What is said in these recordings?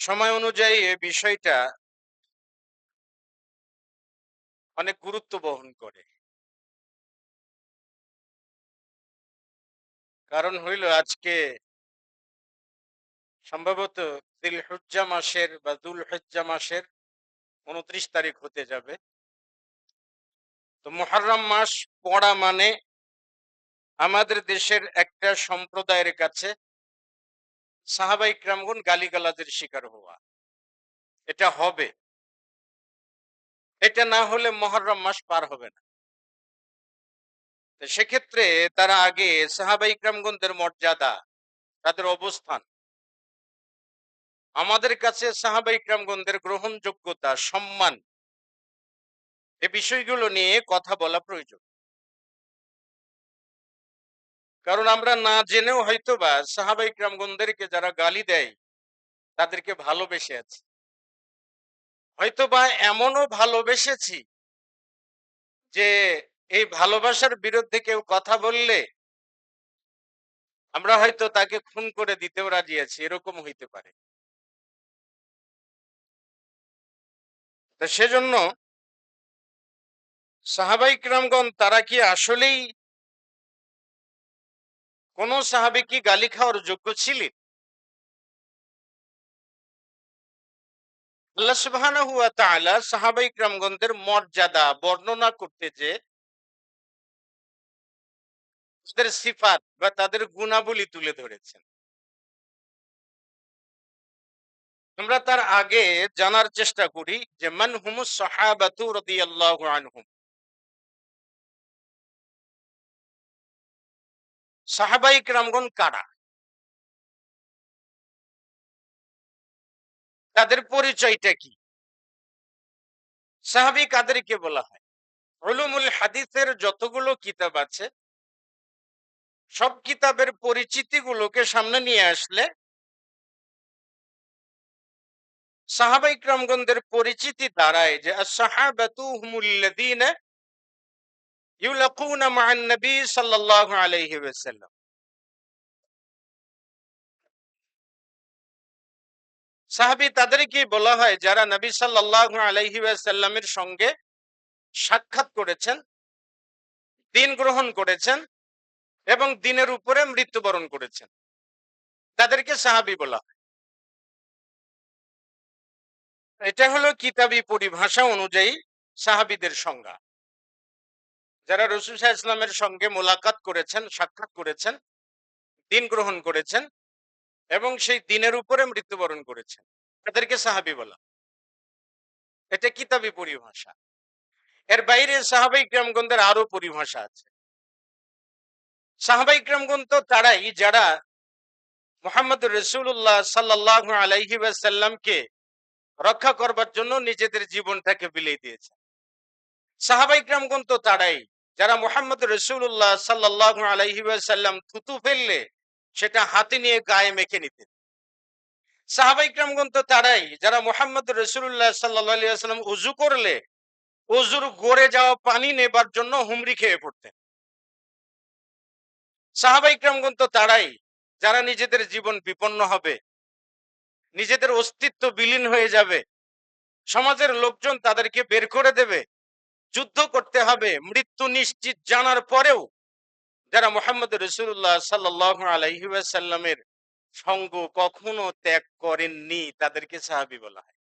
সময় অনুযায়ী এ বিষয়টা অনেক গুরুত্ব বহন করে। কারণ হইল আজকে সম্ভবত দিল হজ্জা মাসের বা দুল হজ্জা মাসের উনত্রিশ তারিখ হতে যাবে। তো মহরম মাস পড়া মানে আমাদের দেশের একটা সম্প্রদায়ের কাছে সাহাবাই ক্রামগুন গালিগালাজের শিকার হওয়া। এটা হবে। এটা না হলে মহরম মাস পার হবে না। সেক্ষেত্রে তারা আগে সাহাবাই ক্রামগণদের মর্যাদা, তাদের অবস্থান। আমাদের কাছে সাহাবাই ক্রামগণদের গ্রহণযোগ্যতা, সম্মান, এ বিষয়গুলো নিয়ে কথা বলা প্রয়োজন। কারণ আমরা না জেনেও হয়তো বা সাহাবাই ক্রামগণদেরকে যারা গালি দেয়, তাদেরকে ভালোবেসে আছি। হয়তো বা এমনও ভালোবেসেছি যে এই ভালোবাসার বিরুদ্ধে কেউ কথা বললে আমরা হয়তো তাকে খুন করে দিতেও রাজি আছি, এরকম হইতে পারে। তা সেজন্য সাহাবাই ক্রামগণ তারা কি আসলেই কোন সাহাবি কি গালি খাওয়ার যোগ্য ছিলেন? মর্যাদা বর্ণনা করতে যে তাদের সিফাত বা তাদের গুণাবলী তুলে ধরেছেন। আমরা তার আগে জানার চেষ্টা করি যে, মান হুমুস সাহাবাতু রাদিয়াল্লাহু সাহাবাই ক্রামগণ কারা? তাদের পরিচয়টা কি? সাহাবি কাদেরকে বলা হয়? উলুমুল হাদিসের যতগুলো কিতাব আছে, সব কিতাবের পরিচিতি গুলোকে সামনে নিয়ে আসলে সাহাবাই ক্রামগণদের পরিচিতি দাঁড়ায় যে সাহাবাতু হুমুল্লাযীনা ইউলাকুনা মা'আন নবী সাল্লাল্লাহু আলাইহি ওয়াসাল্লাম। সাহাবি তাদেরকে বলা হয়, যারা নবী সাল্লাল্লাহু আলাইহি ওয়াসাল্লামের সঙ্গে সাক্ষাৎ করেছেন, দিন গ্রহণ করেছেন এবং দিনের উপরে মৃত্যুবরণ করেছেন। তাদেরকে সাহাবি বলা হয়। এটা হলো কিতাবি পরিভাষা অনুযায়ী সাহাবিদের সংজ্ঞা। যারা রসুল শাহ ইসলামের সঙ্গে মোলাকাত করেছেন, সাক্ষাৎ করেছেন, দিন গ্রহণ করেছেন এবং সেই দিনের উপরে মৃত্যুবরণ করেছেন। তাদেরকে সাহাবি বলা এটা কিতাবি পরিভাষা। এর বাইরে সাহাবাই ক্রামগণদের আরও পরিভাষা আছে। সাহাবাই ক্রামগণ তো তারাই যারা মোহাম্মদ রসুল্লাহ সাল্লাহ আলাইহি সাল্লামকে রক্ষা করবার জন্য নিজেদের জীবনটাকে বিলিয়ে দিয়েছে সাহাবাই ক্রামগণ তো তারাই। যারা মোহাম্মদ রসুল্লাহ সাল্লাহ সাল্লাম থুতু ফেললে, সেটা হাতে নিয়ে গায়ে মেখে নিতেন। সাহাবাই ক্রামগণ তো তারাই। যারা মোহাম্মদ রসুল্লাহ সাল্লাহ উজু করলে অজুর গড়ে যাওয়া পানি নেবার জন্য হুমড়ি খেয়ে পড়তেন। সাহাবাই ক্রামগণ তো তারাই। যারা নিজেদের জীবন বিপন্ন হবে, নিজেদের অস্তিত্ব বিলীন হয়ে যাবে, সমাজের লোকজন তাদেরকে বের করে দেবে যুদ্ধ করতে হবে, মৃত্যু নিশ্চিত জানার পরেও যারা মোহাম্মদ রসুল্লাহ সাল্লাহ আলহিসাল্লামের সঙ্গ কখনো ত্যাগ করেননি, তাদেরকে সাহাবি বলা হয়।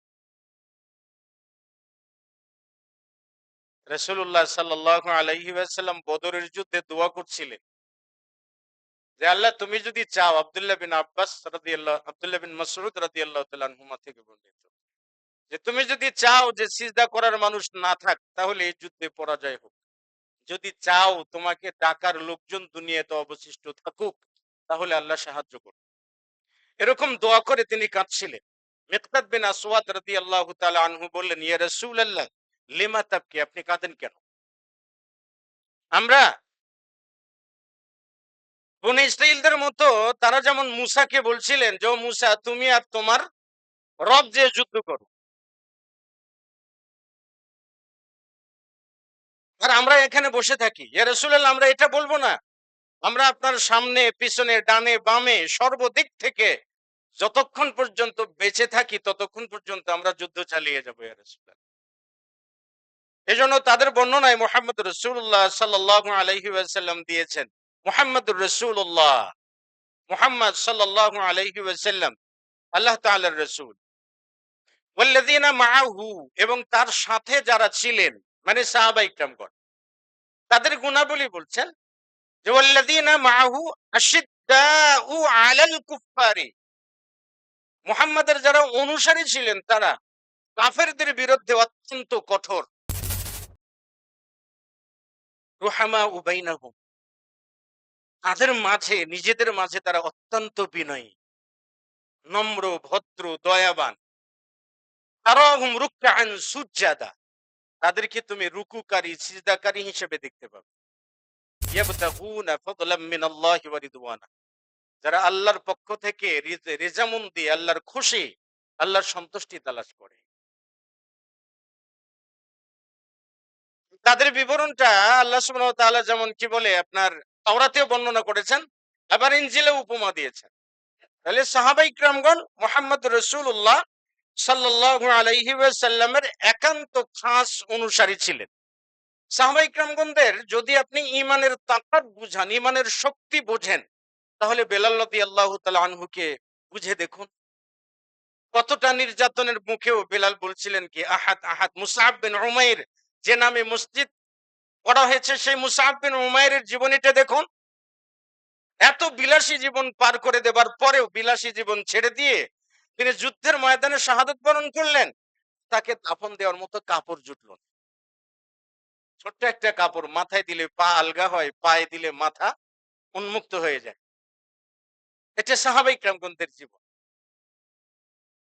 রসুল্লাহ সাল্লাহ আলহিসাল্লাম বদরের যুদ্ধে দোয়া করছিলেন যে, আল্লাহ, তুমি যদি চাও, আবদুল্লাহ বিন আব্বাস রাদি আল্লাহ আবদুল্লাহ বিন মসরুদ রাদি আল্লাহ হুমা থেকে বর্ণিত। যে তুমি যদি চাও যে সিজদা করার মানুষ না থাক, তাহলে এই যুদ্ধে পরাজয় হোক। যদি চাও তোমাকে ডাকার লোকজন দুনিয়াতে অবশিষ্ট থাকুক, তাহলে আল্লাহ সাহায্য করুন। এরকম দোয়া করে তিনি কাঁদছিলেন। মেকতাদ বিন আসওয়াদ রাদি আল্লাহ আনহু বললেন, ইয়া রসুল আল্লাহ লিমা তাবকি? আপনি কাঁদেন কেন? আমরা বনে ইসরাইলদের মতো, তারা যেমন মুসাকে বলছিলেন যে মুসা, তুমি আর তোমার রব যে যুদ্ধ করো। আর আমরা এখানে বসে থাকি। রসুল্লাহ আমরা এটা বলব না। আমরা আপনার সামনে, পিছনে, ডানে, বামে, সর্বদিক থেকে যতক্ষণ পর্যন্ত বেঁচে থাকি, ততক্ষণ পর্যন্ত আমরা যুদ্ধ চালিয়ে যাব, ইয়া রাসূলুল্লাহ। এজন্য তাদের বর্ণনায় মোহাম্মদ রসুল্লাহ সাল্লাহ আলহি ওয়াসাল্লাম দিয়েছেন, মোহাম্মদুর রসুল্লাহ মোহাম্মদ সাল্লাহ আলহি ওয়াসাল্লাম, আল্লাহ তাআলার রসুল। ওয়াল্লাযীনা মাআহু, এবং তার সাথে যারা ছিলেন মানে সাহাবা ইকরামগণ। তাদের গুণাবলী বলছেন যে, ওয়াল্লাযীনা মুহাম্মাদের যারা অনুসারী ছিলেন তারা কাফেরদের বিরুদ্ধে অত্যন্ত কঠোর। রুহামা উবাইনাহুম তাদের মাঝে, নিজেদের মাঝে তারা অত্যন্ত বিনয়ী, নম্র, ভদ্র, দয়াবান। তারাহুম রুকআন সুজ্জাদা। তাদেরকে তুমি রুকুকারী, সিজদাকারী হিসেবে দেখতে পাবে। যারা আল্লাহর পক্ষ থেকে রিজ- রেজামন্দি আল্লাহর খুশি, আল্লাহর সন্তুষ্টি তালাশ করে। তাদের বিবরণটা আল্লাহ তাআলা যেমন কি বলে আপনার তাওরাতেও বর্ণনা করেছেন, আবার ইনজিলে উপমা দিয়েছেন। তাহলে সাহাবাই ইকরামগণ মোহাম্মদ রসুল্লাহ ওয়াসাল্লামের একান্ত খাস অনুসারী ছিলেন। সাহাবাই যদি আপনি ইমানের তাকাত বুঝান ইমানের শক্তি বোঝেন, তাহলে বেলাল রাদিয়াল্লাহু তাআলা আনহুকে বুঝে দেখুন। কতটা নির্যাতনের মুখেও বেলাল বলছিলেন কি, আহাদ আহাদ মুসাহাব উমাইর, যে নামে মসজিদ করা হয়েছে, সেই মুসাহাব উমাইরের জীবনীটা দেখুন। এত বিলাসী জীবন পার করে দেবার পরেও বিলাসী জীবন ছেড়ে দিয়ে তিনি যুদ্ধের ময়দানে শাহাদত বরণ করলেন। তাকে দাফন দেওয়ার মতো কাপড় জুটল না। ছোট্ট একটা কাপড় মাথায় দিলে পা আলগা হয়, পায়ে দিলে মাথা উন্মুক্ত হয়ে যায়। এটা স্বাভাবিক ক্রামগন্তের জীবন।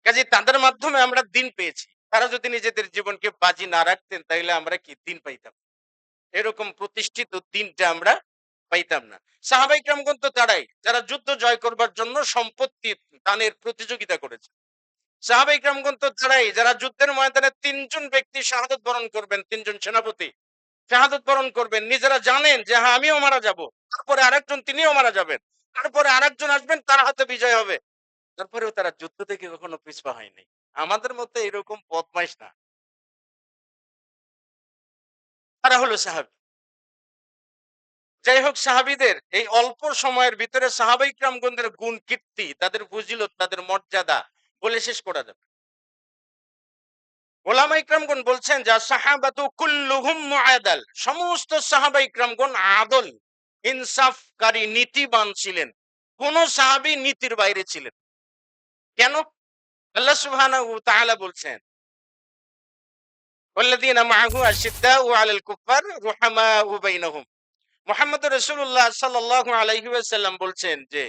কাজে তাদের মাধ্যমে আমরা দিন পেয়েছি। তারা যদি নিজেদের জীবনকে বাজি না রাখতেন তাহলে আমরা কি দিন পাইতাম? এরকম প্রতিষ্ঠিত দিনটা আমরা পাইতাম না। সাহাবাই ক্রামগণ তো তারাই, যারা যুদ্ধ জয় করবার জন্য সম্পত্তি দানের প্রতিযোগিতা করেছে। সাহাবাই ক্রামগণ তো তারাই, যারা যুদ্ধের ময়দানে তিনজন ব্যক্তি শাহাদত বরণ করবেন, তিনজন সেনাপতি, শাহাদত বরণ করবেন, নিজেরা জানেন যে হ্যাঁ আমিও মারা যাব। তারপরে আরেকজন, তিনিও মারা যাবেন। তারপরে আরেকজন আসবেন, তার হাতে বিজয় হবে। তারপরেও তারা যুদ্ধ থেকে কখনো পিছপা হয়নি। আমাদের মধ্যে এরকম বদমাইশ না। তারা হলো সাহাবি। যাই হোক সাহাবিদের এই অল্প সময়ের ভিতরে সাহাবাই ক্রামগণদের গুণ কীর্তি তাদের বুঝিলত তাদের মর্যাদা বলে শেষ করা যাবে ওলামা ইকরামগণ বলছেন যা সাহাবাতু কুল্লুহুম মুআদাল সমস্ত সাহাবা ইকরামগণ আদল ইনসাফকারী নীতিবান ছিলেন কোন সাহাবী নীতির বাইরে ছিলেন কেন আল্লাহ সুবহানাহু ওয়া তাআলা বলছেন والذين معه أشداء على الكفار رحماء بينهم মোহাম্মদ রসুল্লাহ সাল্লাহ আলাইহি ওয়াসাল্লাম বলছেন যে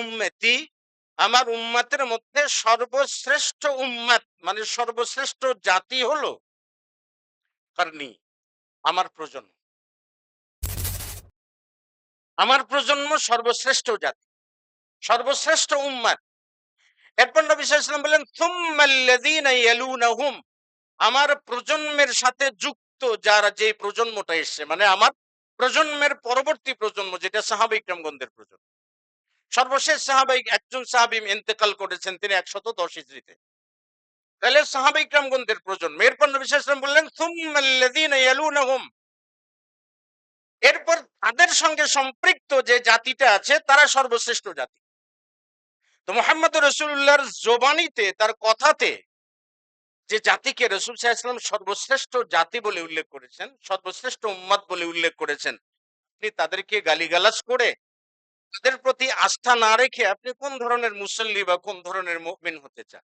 উম্মতি, আমার উম্মাতের মধ্যে সর্বশ্রেষ্ঠ উম্মাত মানে সর্বশ্রেষ্ঠ জাতি হলো কারণী, আমার প্রজন্ম। আমার প্রজন্ম সর্বশ্রেষ্ঠ জাতি, সর্বশ্রেষ্ঠ উম্মাত। এরপর নবী ওয়াসাল্লাম বলেন ইয়ালুনাহুম, আমার প্রজন্মের সাথে যুক্ত যারা যে প্রজন্মটা এসছে মানে আমার প্রজন্মের পরবর্তী প্রজন্ম, যেটা সাহাবা ইকরামগণদের প্রজন্ম। সর্বশেষ সাহাবাই একজন সাহাবি ইন্তেকাল করেছেন, তিনি একশত দশ হিজড়িতে। তাহলে সাহাবা ইকরামগণদের প্রজন্ম, এরপর নবী বললেন থুম্মাল্লাযীনা এরপর তাদের সঙ্গে সম্পৃক্ত যে জাতিটা আছে, তারা সর্বশ্রেষ্ঠ জাতি। তো মোহাম্মদ রসুল্লাহর জোবানিতে, তার কথাতে যে জাতিকে রসুল সাল্লাম সর্বশ্রেষ্ঠ জাতি বলে উল্লেখ করেছেন, সর্বশ্রেষ্ঠ উম্মাদ বলে উল্লেখ করেছেন, আপনি তাদেরকে গালিগালাজ করে তাদের প্রতি আস্থা না রেখে আপনি কোন ধরনের মুসল্লি বা কোন ধরনের মুমিন হতে চান?